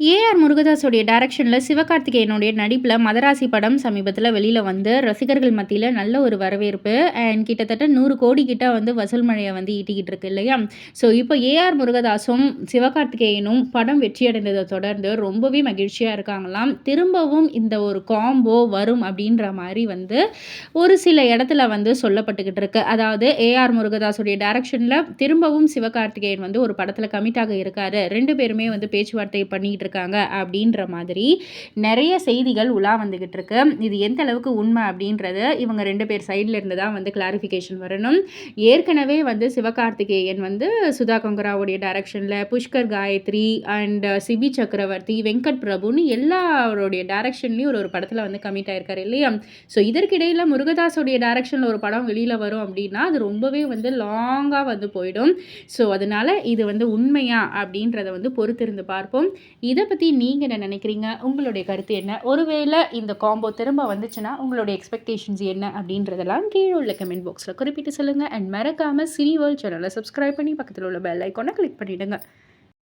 AR முருகதாஸோடைய டைரக்ஷனில் சிவகார்த்திகேயனுடைய நடிப்பில் மதராசி படம் சமீபத்தில் வெளியில் வந்து ரசிகர்கள் மத்தியில் நல்ல ஒரு வரவேற்பு. அண்ட் கிட்டத்தட்ட நூறு கோடி கிட்ட வந்து வசூல் மழையை வந்து ஈட்டிக்கிட்டு இருக்கு இல்லையா? ஸோ இப்போ ஏஆர் முருகதாஸும் சிவகார்த்திகேயனும் படம் வெற்றியடைந்ததை தொடர்ந்து ரொம்பவே மகிழ்ச்சியாக இருக்காங்களாம். திரும்பவும் இந்த ஒரு காம்போ வரும் அப்படின்ற மாதிரி வந்து ஒரு சில இடத்துல வந்து சொல்லப்பட்டுக்கிட்டு இருக்கு. அதாவது ஏஆர் முருகதாஸுடைய டைரக்ஷனில் திரும்பவும் சிவகார்த்திகேயன் வந்து ஒரு படத்தில் கமிட்டாக இருக்காரு. ரெண்டு பேருமே வந்து பேச்சுவார்த்தை பண்ணிக்கிட்டு இருக்காங்க அப்படின்ற மாதிரி நிறைய செய்திகள் உலா வந்துக்கிட்டு இருக்கு. இது எந்த அளவுக்கு உண்மை அப்படின்றது இவங்க ரெண்டு பேர் சைடில் இருந்து தான் வந்து கிளாரிஃபிகேஷன் வரணும். ஏற்கனவே வந்து சிவகார்த்திகேயன் வந்து சுதா கங்கராவுடைய டைரக்ஷனில் புஷ்கர் காயத்ரி அண்ட் uh, சிபி சக்கரவர்த்தி வெங்கட் பிரபுன்னு எல்லாருடைய டைரக்ஷன்லேயும் ஒரு ஒரு படத்தில் வந்து கமிட் ஆயிருக்காரு இல்லையா? ஸோ இதற்கிடையில் முருகதாஸோடைய டைரக்ஷனில் ஒரு படம் வெளியில் வரும் அப்படின்னா அது ரொம்பவே வந்து லாங்காக வந்து போயிடும். ஸோ அதனால் இது வந்து உண்மையா அப்படின்றத வந்து பொறுத்திருந்து பார்ப்போம். இது இதை பற்றி நீங்கள் என்ன நினைக்கிறீங்க? உங்களுடைய கருத்து என்ன? ஒருவேளை இந்த காம்போ திரும்ப வந்துச்சுன்னா உங்களுடைய எக்ஸ்பெக்டேஷன்ஸ் என்ன அப்படின்றதெல்லாம் கீழே உள்ள கமெண்ட் பாக்ஸில் குறிப்பிட்டு சொல்லுங்கள் அண்ட் மறக்காமல் சினி வேர்ல்ட் சேனலை சப்ஸ்கிரைப் பண்ணி பக்கத்தில் உள்ள பெல் ஐக்கானை கிளிக் பண்ணிவிடுங்க